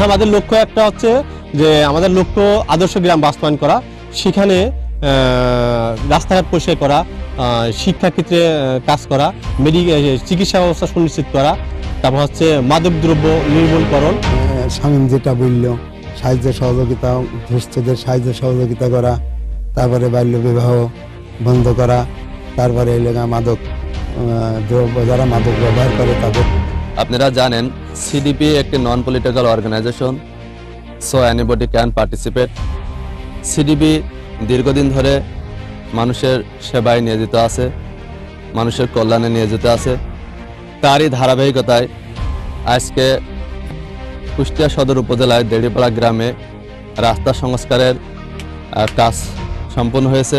হ্যাঁ আমাদের লক্ষ্য একটা হচ্ছে যে আমাদের লক্ষ্য আদর্শ গ্রাম বাস্তবায়ন করা, সেখানে রাস্তাঘাট পরিষ্কার করা শিক্ষাক্ষেত্রে কাজ করা মেডিকেল চিকিৎসা ব্যবস্থা সুনিশ্চিত করা, তারপর হচ্ছে মাদকদ্রব্য নির্মূলকরণ। স্বামী যেটা বলল, সাহায্য সহযোগিতা দুস্থদের সাহায্য সহযোগিতা করা, তারপরে বাল্য বিবাহ বন্ধ করা, তারপরে এলাকা মাদক দ্রব্য, যারা মাদক ব্যবহার করে তাদের আপনারা জানেন সিডিপি একটি non political organisation so anybody can participate CDP দীর্ঘদিন ধরে মানুষের সেবায় নিয়োজিত আছে, মানুষের কল্যাণে নিয়োজিত আছে। তারই ধারাবাহিকতায় আজকে কুষ্টিয়া সদর উপজেলায় দেড়িপাড়া গ্রামে রাস্তা সংস্কারের কাজ সম্পন্ন হয়েছে।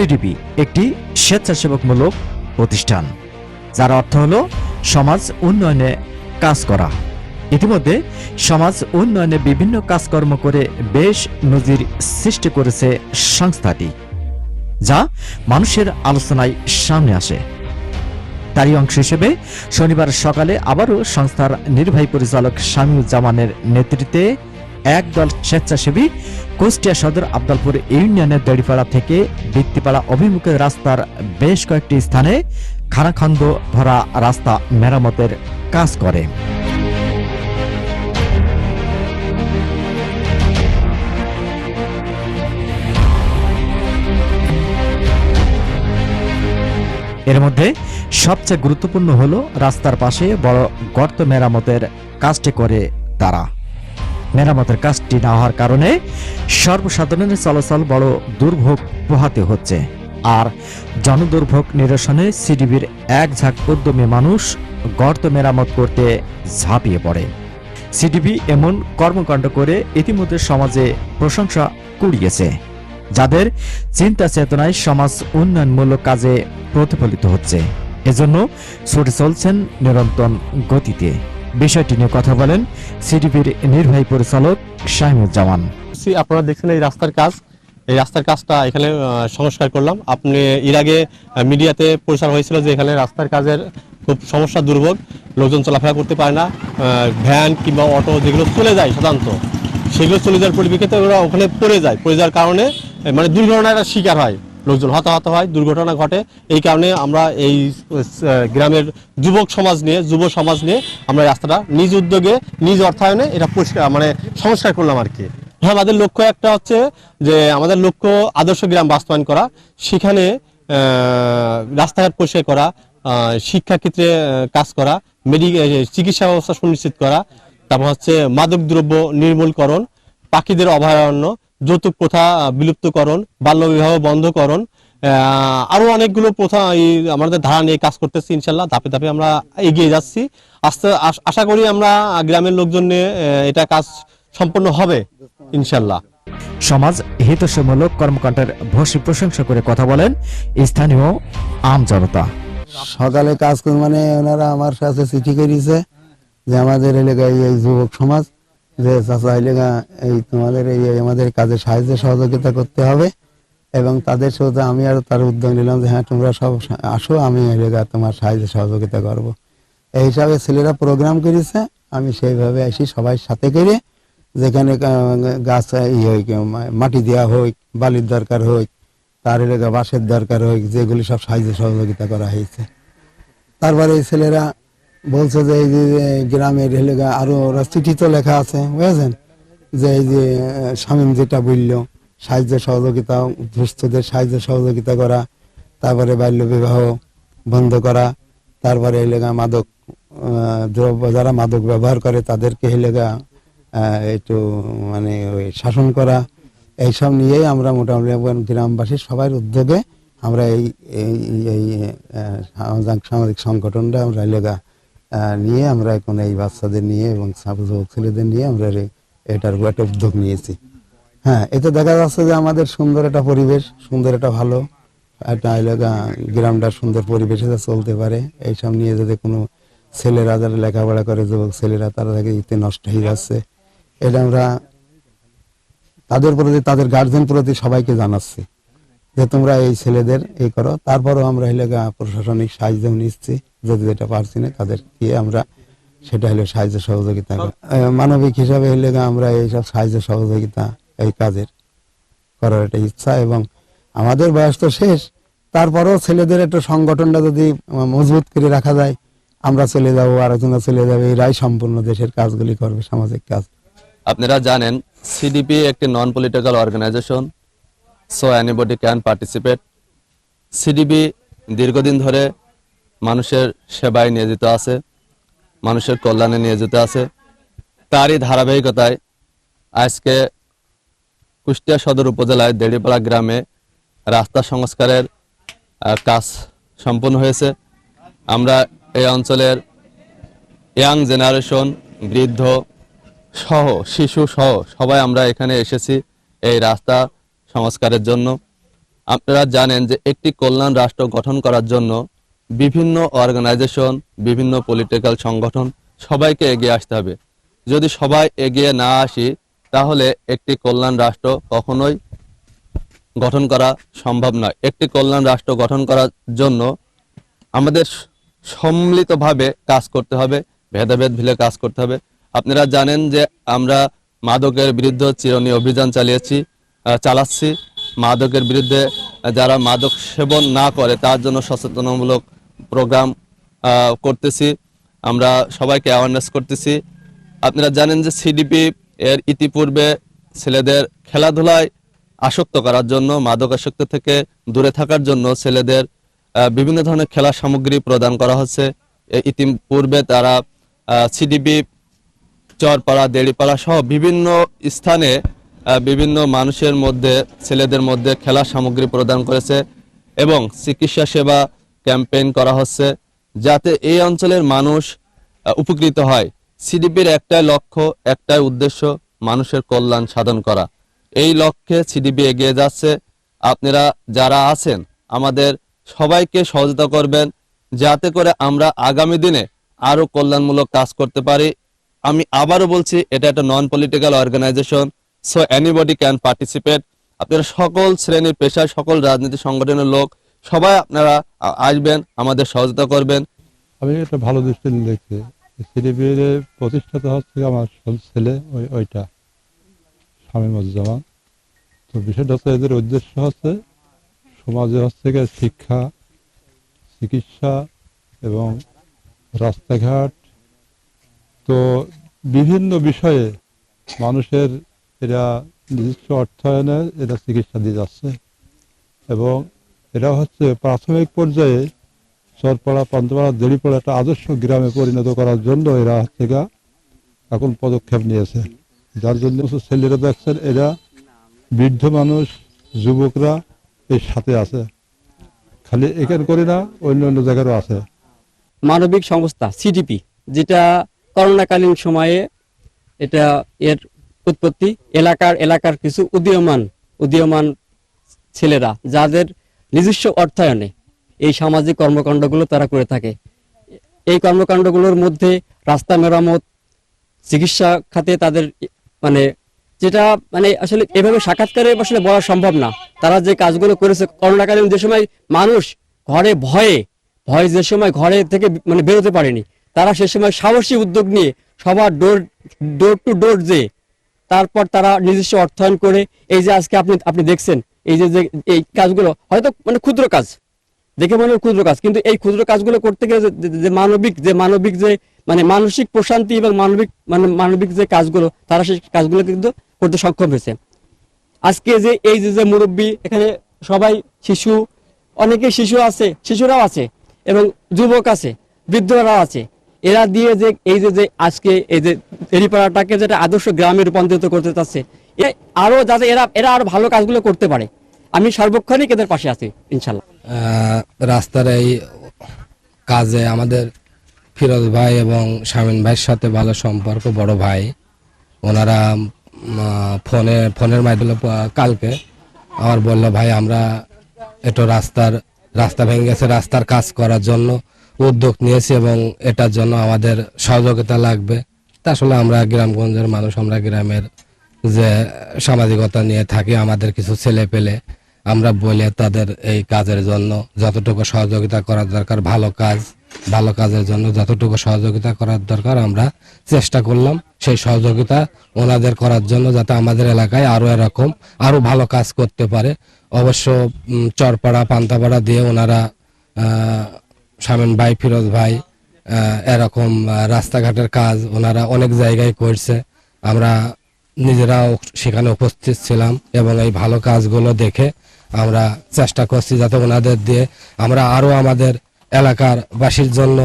সিডিপি একটি স্বেচ্ছাসেবকমূলক প্রতিষ্ঠান, যার অর্থ হল সমাজ উন্নয়নে কাজ করা। ইতিমধ্যে সমাজ উন্নয়নে বিভিন্ন কাজকর্ম করে বেশ নজির সৃষ্টি করেছে সংস্থাটি, যা মানুষের আলোচনায় সামনে আসে। তারই অংশ হিসেবে শনিবার সকালে আবারও সংস্থার নির্বাহী পরিচালক শামীউজ্জামানের নেতৃত্বে একদল স্বেচ্ছাসেবী কুষ্টিয়া সদর আবদালপুর ইউনিয়নের দড়িপাড়া থেকে বৃত্তিপাড়া অভিমুখে রাস্তার বেশ কয়েকটি স্থানে খানাখন্দ ভরা রাস্তা মেরামতের কাজ করে। এর মধ্যে সবচেয়ে গুরুত্বপূর্ণ হলো রাস্তার পাশে বড় গর্ত মেরামতের কাজটি করে তারা। মেরামতের কাজটি না হওয়ার কারণে সর্বসাধারণের চলাচল বড় দুর্ভোগ পোহাতে হচ্ছে। আর জনদুর্ভোগ নিরসনে সিডিবির এক ঝাঁক উদ্যমী মানুষ গর্ত মেরামত করতে ঝাঁপিয়ে পড়ে। সিডিবি এমন কর্মকাণ্ড করে ইতিমধ্যে সমাজে প্রশংসা কুড়িয়েছে, যাদের চিন্তা চেতনায় সমাজ উন্নয়নমূলক কাজে প্রতিফলিত হচ্ছে। এজন্য ছুটে চলছেন নিরন্তর গতিতে। বিষয়টি নিয়ে কথা বলেন সিডিবির নির্বাহী পরিচালক শাহিমুজ্জামান সি- আপনারা দেখছেন এই রাস্তার কাজ। এই রাস্তার কাজটা এখানে সংস্কার করলাম। আপনি এর আগে মিডিয়াতে প্রচার হয়েছিল যে এখানে রাস্তার কাজের খুব সমস্যা দুর্ভোগ, লোকজন চলাফেরা করতে পারে না ভ্যান কিংবা অটো যেগুলো চলে যায় সাধারণত, সেগুলো চলে যাওয়ার পরিপ্রেক্ষিতে ওরা ওখানে পড়ে যায়। পড়ে যাওয়ার কারণে মানে দুর্ঘটনার শিকার হয়। লোকজন হতাহত হয়, দুর্ঘটনা ঘটে। এই কারণে আমরা এই গ্রামের যুবক সমাজ নিয়ে, যুব সমাজ নিয়ে আমরা রাস্তাটা নিজ উদ্যোগে, নিজ অর্থায়নে এটা পরিষ্কার মানে সংস্কার করলাম আর কি। হ্যাঁ আমাদের লক্ষ্য একটা হচ্ছে যে আমাদের লক্ষ্য আদর্শ গ্রাম বাস্তবায়ন করা। সেখানে রাস্তাঘাট পরিষ্কার করা শিক্ষাক্ষেত্রে কাজ করা মেডিকেল চিকিৎসা ব্যবস্থা সুনিশ্চিত করা। তারপর হচ্ছে মাদক দ্রব্য নির্মূলকরণ, পাখিদের অভয়ারণ্য যৌতুক প্রথা বিলুপ্তকরণ বাল্যবিবাহ বন্ধকরণ আহ, আরও অনেকগুলো প্রথা এই আমাদের ধারা নিয়ে কাজ করতেছি ইনশাল্লাহ। ধাপে ধাপে আমরা এগিয়ে যাচ্ছি। আস্তে আশ- আশা করি আমরা গ্রামের লোকজন নিয়ে এটা কাজ সম্পন্ন হবে ইনশাল্লাহ। সমাজ হিতসমূলক কর্মকাণ্ডের ভসি প্রশংসা করে কথা বলেন স্থানীয় আম জনতা। সকালে কাজ করে মানে ওনারা আমার সাথে চিঠি করেছে যে আমাদের এলাকায় এই যুবক সমাজ যে চাচা এলাকা এই তোমাদের এই আমাদের কাজে সাহায্য সহযোগিতা করতে হবে এবং তাদের সাথে আমি আর তার উদ্যোগ নিলাম যে হ্যাঁ তোমরা সব আসো, আমি তোমার সাহায্য সহযোগিতা করব। এই হিসাবে ছেলেরা প্রোগ্রাম করেছে, আমি সেইভাবে আসি সবাই সাথে করে, যেখানে গাছ ই হই মাটি দেওয়া হোক, বালির দরকার হোক, তার এলাকা বাঁশের দরকার হোক, যেগুলি সব সাহায্য সহযোগিতা করা হয়েছে। তারপরে এই ছেলেরা বলছে যে এই যে গ্রামের এলাকা আরও ওরা চিঠি তো লেখা আছে, বুঝেছেন? যে এই যে স্বামী যেটা বলল, সাহায্য সহযোগিতা দুস্থদের সাহায্য সহযোগিতা করা, তারপরে বাল্য বিবাহ বন্ধ করা, তারপরে এলাকা মাদক দ্রব্য, যারা মাদক ব্যবহার করে তাদেরকে এলাকা একটু মানে ওই শাসন করা, এইসব নিয়েই আমরা মোটামুটি গ্রামবাসী সবার উদ্যোগে আমরা এই এই সামাজিক সংগঠনটা আমরা এলাকা নিয়ে আমরা এখন এই বাচ্চাদের নিয়ে এবং যুবক ছেলেদের নিয়ে আমরা এটার একটা উদ্যোগ নিয়েছি। হ্যাঁ এতে দেখা যাচ্ছে যে আমাদের সুন্দর একটা পরিবেশ, সুন্দর একটা ভালো একটা গ্রামটা সুন্দর পরিবেশে চলতে পারে। এইসব নিয়ে যাতে কোনো ছেলেরা যারা লেখাপড়া করে, যুবক ছেলেরা, তারা থেকে ইতে নষ্ট হয়ে যাচ্ছে। এটা আমরা তাদের প্রতি, তাদের গার্জেন প্রতি সবাইকে জানাচ্ছি। যে তোমরা এই ছেলেদের এই করো। তারপরেও আমরা হলে প্রশাসনিক সাহায্য নিচ্ছি। যদি যেটা পারছি না তাদের দিয়ে আমরা সেটা হলো সাহায্য সহযোগিতা মানবিক হিসাবে হলে আমরা এইসব সাহায্য সহযোগিতা এই কাজের করার একটা ইচ্ছা এবং আমাদের বয়স তো শেষ। তারপরেও ছেলেদের একটা সংগঠনটা যদি মজবুত করে রাখা যায়, আমরা চলে যাব আরেকজনা চলে যাবে। এরাই সম্পূর্ণ দেশের কাজগুলি করবে, সামাজিক কাজ। আপনারা জানেন সিডিপি একটি non political organisation so anybody can participate CDP দীর্ঘদিন ধরে মানুষের সেবায় নিয়োজিত আছে, মানুষের কল্যাণে নিয়োজিত আছে। তারই ধারাবাহিকতায় আজকে কুষ্টিয়া সদর উপজেলায় দেড়িপাড়া গ্রামে রাস্তা সংস্কারের কাজ সম্পন্ন হয়েছে। আমরা এই অঞ্চলের ইয়াং জেনারেশন, বৃদ্ধ সহ, শিশু সহ সবাই আমরা এখানে এসেছি। এই রাস্তা সংস্কারের জন্য। আপনারা জানেন যে একটি কল্যাণ রাষ্ট্র গঠন করার জন্য বিভিন্ন অর্গানাইজেশন, বিভিন্ন পলিটিক্যাল সংগঠন সবাইকে এগিয়ে আসতে হবে। যদি সবাই এগিয়ে না আসি, তাহলে একটি কল্যাণ রাষ্ট্র কখনোই গঠন করা সম্ভব নয়। একটি কল্যাণ রাষ্ট্র গঠন করার জন্য আমাদের সম্মিলিতভাবে কাজ করতে হবে, ভেদাভেদ ভিলে কাজ করতে হবে। আপনারা জানেন যে আমরা মাদকের বিরুদ্ধে চিরনি অভিযান চালিয়েছি। চালাচ্ছি। মাদকের বিরুদ্ধে যারা মাদক সেবন না করে, তার জন্য সচেতনমূলক প্রোগ্রাম করতেছি। আমরা সবাইকে অ্যাওয়ারনেস করতেছি। আপনারা জানেন যে সিডিপি এর ইতিপূর্বে ছেলেদের খেলাধুলায় আসক্ত করার জন্য মাদক আসক্ত থেকে দূরে থাকার জন্য ছেলেদের বিভিন্ন ধরনের খেলা সামগ্রী প্রদান করা হচ্ছে। ইতিপূর্বে তারা সিডিপি চরপাড়া, দেড়িপাড়া সহ বিভিন্ন স্থানে বিভিন্ন মানুষের মধ্যে, ছেলেদের মধ্যে খেলা সামগ্রী প্রদান করেছে এবং চিকিৎসা সেবা ক্যাম্পেইন করা হচ্ছে যাতে এই অঞ্চলের মানুষ উপকৃত হয়। সিডিপির একটাই লক্ষ্য, একটাই উদ্দেশ্য, মানুষের কল্যাণ সাধন করা। এই লক্ষ্যে সিডিপি এগিয়ে যাচ্ছে। আপনারা যারা আছেন, আমাদের সবাইকে সহযোগিতা করবেন যাতে করে আমরা আগামী দিনে আরও কল্যাণমূলক কাজ করতে পারি। আমি আবারও বলছি, এটা একটা non political organisation so anybody can participate আপনারা সকল শ্রেণির পেশার, সকল রাজনীতি সংগঠনের লোক, সবাই আপনারা আসবেন, আমাদের সহযোগিতা করবেন। আমি একটা ভালো দৃষ্টি দেখছি। সিডিবির প্রতিষ্ঠাতা হচ্ছে আমার সব- ছেলে, ওই, ওইটা, স্বামী শামীমুজ্জামান তো বিষয়টা হচ্ছে এদের উদ্দেশ্য হচ্ছে সমাজে হচ্ছে শিক্ষা, চিকিৎসা এবং রাস্তাঘাট। তো বিভিন্ন বিষয়ে মানুষের এরা নিজস্ব অর্থায়নে এরা চিকিৎসা দিয়ে যাচ্ছে এবং এরা হচ্ছে প্রাথমিক পর্যায়ে চরপাড়া পান্তপাড়া দেড়িপাড়া একটা আদর্শ গ্রামে পরিণত করার জন্য এরা হচ্ছে এখন পদক্ষেপ নিয়েছে। যার জন্য ছেলেরা দেখছেন, এরা বৃদ্ধ মানুষ, যুবকরা এর সাথে আছে। খালি এখান করি না, অন্য অন্য জায়গারও আছে। মানবিক সংস্থা সিডিপি যেটা করোনাকালীন সময়ে এটা এর উৎপত্তি এলাকার এলাকার কিছু উদীয়মান উদীয়মান ছেলেরা, যাদের নিজস্ব অর্থায়নে এই সামাজিক কর্মকাণ্ডগুলো তারা করে থাকে। এই কর্মকাণ্ডগুলোর মধ্যে রাস্তা মেরামত, চিকিৎসা খাতে তাদের মানে যেটা মানে আসলে এভাবে সাক্ষাৎকারে আসলে বলা সম্ভব না। তারা যে কাজগুলো করেছে, করোনাকালীন যে সময় মানুষ ঘরে ভয়ে, ভয় যে সময় ঘরে থেকে মানে বেরোতে পারেনি, তারা সে সময় সাহসী উদ্যোগ নিয়ে সবার ডোর ডোর টু ডোর যে তারপর তারা নিজস্ব অর্থায়ন করে, এই যে আজকে আপনি আপনি দেখছেন, এই যে যে, এই কাজগুলো, হয়তো মানে ক্ষুদ্র কাজ। দেখে মনে হয় ক্ষুদ্র কাজ, কিন্তু এই ক্ষুদ্র কাজগুলো করতে গেলে যে- মানবিক, যে মানবিক যে মানে মানসিক প্রশান্তি এবং মানবিক মানে মানবিক যে কাজগুলো, তারা সেই কাজগুলো কিন্তু করতে সক্ষম হয়েছে। আজকে যে, এই যে যে মুরব্বী, এখানে সবাই শিশু, অনেকে শিশু আছে, শিশুরাও আছে, এবং যুবক আছে, বৃদ্ধরাও আছে এরা দিয়ে যে এই যে যে আজকে এই যে এরিপাড়াটাকে যেটা আদর্শ গ্রামে রূপান্তরিত করতে চাচ্ছে, এ আরও যাতে এরা এরা আরও ভালো কাজগুলো করতে পারে। আমি সর্বক্ষণিক এদের পাশে আছি, ইনশাল্লাহ। রাস্তার এই কাজে আমাদের ফিরোজ ভাই এবং শামিন ভাইয়ের সাথে ভালো সম্পর্ক, বড় ভাই। ওনারা ফোনে, ফোনের মাধ্যমে কালকে আমার বলল, ভাই, আমরা একটু রাস্তার, রাস্তা ভেঙে গেছে, রাস্তার কাজ করার জন্য উদ্যোগ নিয়েছি এবং এটার জন্য আমাদের সহযোগিতা লাগবে। তা আসলে আমরা গ্রামগঞ্জের মানুষ, আমরা গ্রামের যে সামাজিকতা নিয়ে থাকি, আমাদের কিছু ছেলে পেলে আমরা বলে তাদের এই কাজের জন্য যতটুকু সহযোগিতা করার দরকার, ভালো কাজ, ভালো কাজের জন্য যতটুকু সহযোগিতা করার দরকার আমরা চেষ্টা করলাম। সেই সহযোগিতা ওনাদের করার জন্য যাতে আমাদের এলাকায় আরও এরকম আরও ভালো কাজ করতে পারে। অবশ্য চরপাড়া, পান্তাপাড়া দিয়ে ওনারা শামীম ভাই, ফিরোজ ভাই এরকম রাস্তাঘাটের কাজ ওনারা অনেক জায়গায় করছে আমরা নিজেরাও সেখানে উপস্থিত ছিলাম এবং এই ভালো কাজগুলো দেখে আমরা চেষ্টা করছি যাতে ওনাদের দিয়ে আমরা আরও আমাদের এলাকার বাসীর জন্য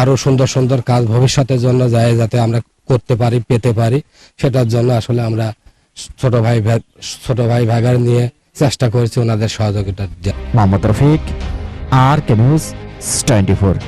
আরও সুন্দর সুন্দর কাজ ভবিষ্যতের জন্য যায়, যাতে আমরা করতে পারি, পেতে পারি সেটার জন্য আসলে আমরা ছোট ভাই ছোট ভাই ভাগার নিয়ে চেষ্টা করেছি ওনাদের সহযোগিতা। Mohammad Rafiq, R K news twenty four